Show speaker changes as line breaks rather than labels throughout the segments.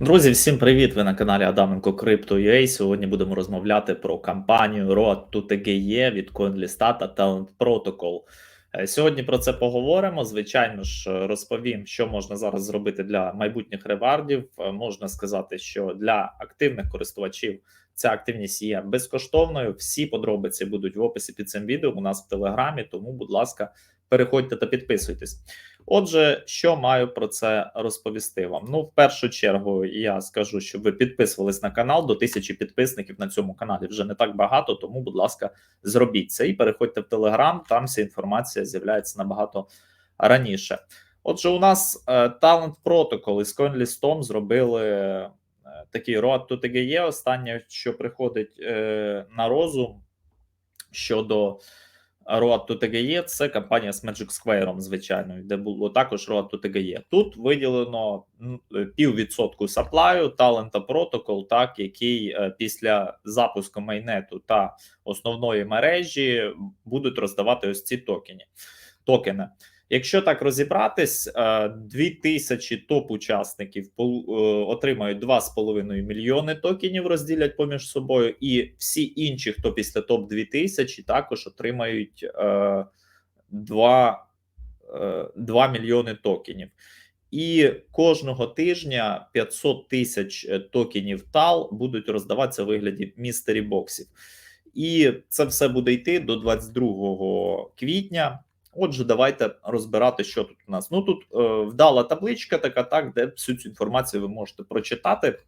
Друзі, всім привіт! Ви на каналі Адаменко Crypto.ua. Сьогодні будемо розмовляти про кампанію Road to TGE від CoinLista та Talent Protocol. Е, Сьогодні про це поговоримо. Звичайно ж, розповім, що можна зараз зробити для майбутніх ревардів. Е, Можна сказати, що для активних користувачів ця активність є безкоштовною. Всі подробиці будуть в описі під цим відео. У нас в телеграмі. Тому, будь ласка, переходьте та підписуйтесь. Отже, що маю про це розповісти вам? Ну, в першу чергу, я скажу, щоб ви підписувались на канал до тисячі підписників на цьому каналі. Вже не так багато, тому, будь ласка, зробіть це і переходьте в Телеграм. Там вся інформація з'являється набагато раніше. Отже, у нас е, Talent Protocol із CoinList зробили е, такий Road to TGE. Останнє, що приходить е, на розум щодо. Road to TGE – це компанія з Magic Square, звичайно, де було також Road to TGE. Тут виділено м, піввідсотку саплаю талента протокол, так який е, після запуску майнету та основної мережі будуть роздавати ось ці токени. токени. Якщо так розібратись, е, 2000 топ-учасників пол- е, отримають 2,5 мільйони токенів, розділять поміж собою, і всі інші, хто після топ 2000, також отримають е, 2, е, 2 мільйони токенів. І кожного тижня 500 тисяч токенів TAL будуть роздаватися в вигляді містері боксів. І це все буде йти до 22 квітня. Отже, давайте розбирати, що тут у нас. Ну тут е, вдала табличка, така так, де всю цю інформацію ви можете прочитати.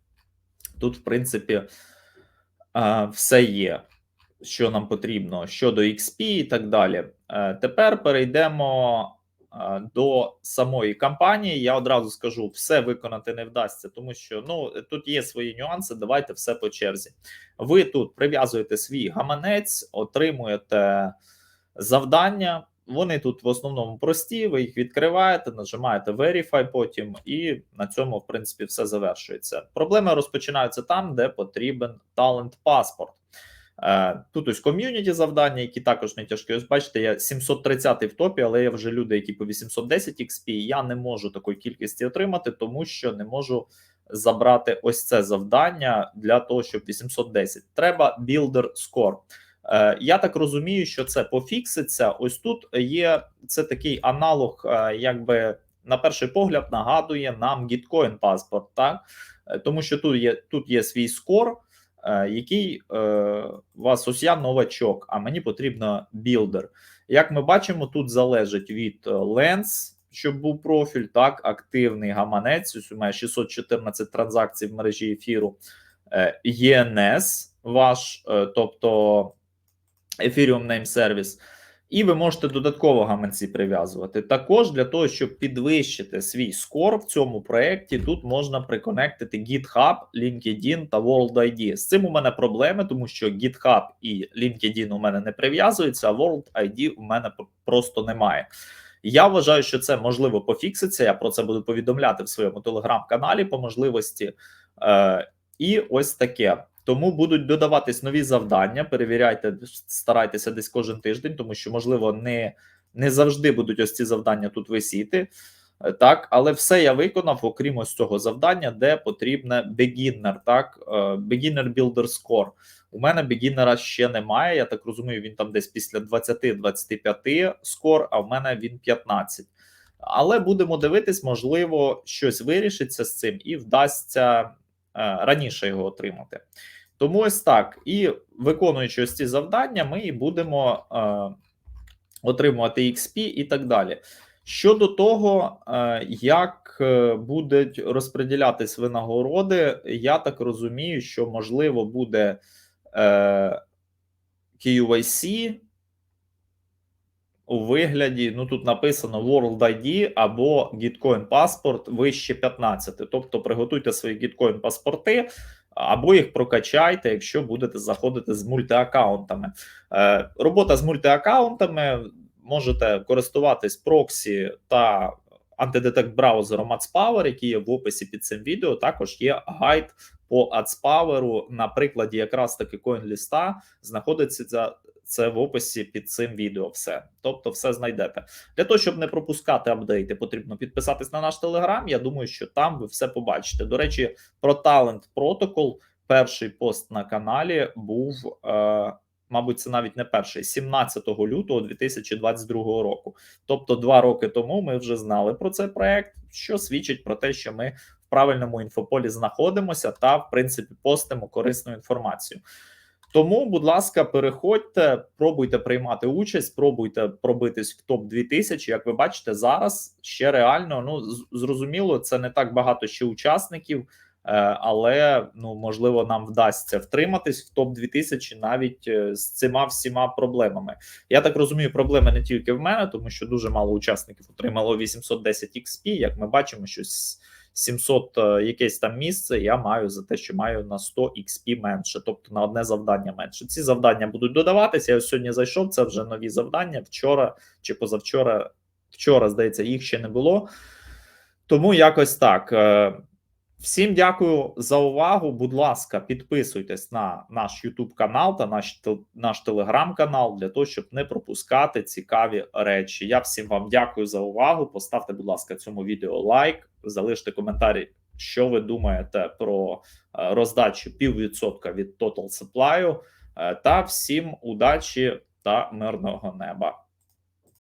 Тут, в принципі, е, все є, що нам потрібно щодо XP і так далі. Е, тепер перейдемо е, до самої кампанії. Я одразу скажу, все виконати не вдасться, тому що ну тут є свої нюанси. Давайте все по черзі. Ви тут прив'язуєте свій гаманець, отримуєте завдання. Вони тут в основному прості. Ви їх відкриваєте, нажимаєте Verify потім, і на цьому, в принципі, все завершується. Проблеми розпочинаються там, де потрібен талант паспорт. Е, Тут ось ком'юніті завдання, які також не тяжкі. Ось бачите, я 730 в топі, але є вже люди, які по 810 XP. Я не можу такої кількості отримати, тому що не можу забрати ось це завдання для того, щоб 810. Треба Builder Score. Е, Я так розумію, що це пофікситься. Ось тут є це такий аналог, е, якби на перший погляд нагадує нам Gitcoin паспорт, так Е, тому що тут є тут є свій скор, який вас ось я новачок, а мені потрібно білдер. Як ми бачимо, тут залежить від Lens, щоб був профіль, так, активний гаманець. Ось у мене 614 транзакцій в мережі ефіру. ENS ваш, тобто Ethereum Name Service, і ви можете додатково гаманці прив'язувати. Також для того, щоб підвищити свій скор в цьому проєкті, тут можна приконектити GitHub, LinkedIn та World ID. З цим у мене проблеми, тому що GitHub і LinkedIn у мене не прив'язуються, а World ID у мене просто немає. Я вважаю, що це можливо пофікситься. Я про це буду повідомляти в своєму телеграм-каналі по можливості. Е, І ось таке. Тому будуть додаватись нові завдання. Перевіряйте, старайтеся десь кожен тиждень, тому що, можливо, не не завжди будуть ось ці завдання тут висіти. Е, Так, але все я виконав, окрім ось цього завдання, де потрібне beginner, так, е, beginner builder score. У мене бігінера ще немає. Я так розумію, він там десь після 20-25 скор, а в мене він 15. Але будемо дивитись, можливо, щось вирішиться з цим і вдасться раніше його отримати. Тому ось так. І виконуючи ось ці завдання, ми і будемо е, отримувати XP і так далі. Щодо того, е, як е, будуть розподілятись винагороди, я так розумію, що можливо буде е, KYC у вигляді, ну тут написано World ID або Gitcoin паспорт вище 15. Тобто приготуйте свої Gitcoin паспорти, або їх прокачайте, якщо будете заходити з мультиаккаунтами. Е, робота з мультиаккаунтами можете користуватись проксі та антидетект браузером AdsPower, який є в описі під цим відео. Також є гайд по AdsPower, на прикладі якраз таки CoinList знаходиться це в описі під цим відео. Все. Тобто, все знайдете. Для того, щоб не пропускати апдейти, потрібно підписатись на наш телеграм. Я думаю, що там ви все побачите. До речі, про Talent Protocol перший пост на каналі був. Е, Мабуть, це навіть не перший 17 лютого 2022 року. Тобто, два роки тому ми вже знали про цей проект, що свідчить про те, що ми в правильному інфополі знаходимося та, в принципі, постимо корисну інформацію. Тому, будь ласка, переходьте, пробуйте приймати участь, пробуйте пробитись в топ 2000 Як ви бачите, зараз ще реально ну зрозуміло, це не так багато ще учасників, е, але ну можливо нам вдасться втриматись в топ 2000 навіть е, з цими всіма проблемами. Я так розумію, проблеми не тільки в мене, тому що дуже мало учасників отримало 810 XP. Як ми бачимо, що с- 700 е, якесь там місце я маю за те, що маю на 100 XP менше, тобто на одне завдання менше. Ці завдання будуть додаватися. Я сьогодні зайшов. Це вже нові завдання. Вчора чи позавчора, вчора, здається, їх ще не було. Тому якось так. Всім дякую за увагу. Будь ласка, підписуйтесь на наш YouTube канал та наш, наш телеграм-канал для того, щоб не пропускати цікаві речі. Я всім вам дякую за увагу. Поставте, будь ласка, цьому відео лайк, залиште коментарі, що ви думаєте про е, роздачу піввідсотка від Total Supply. Е, Та всім удачі та мирного неба.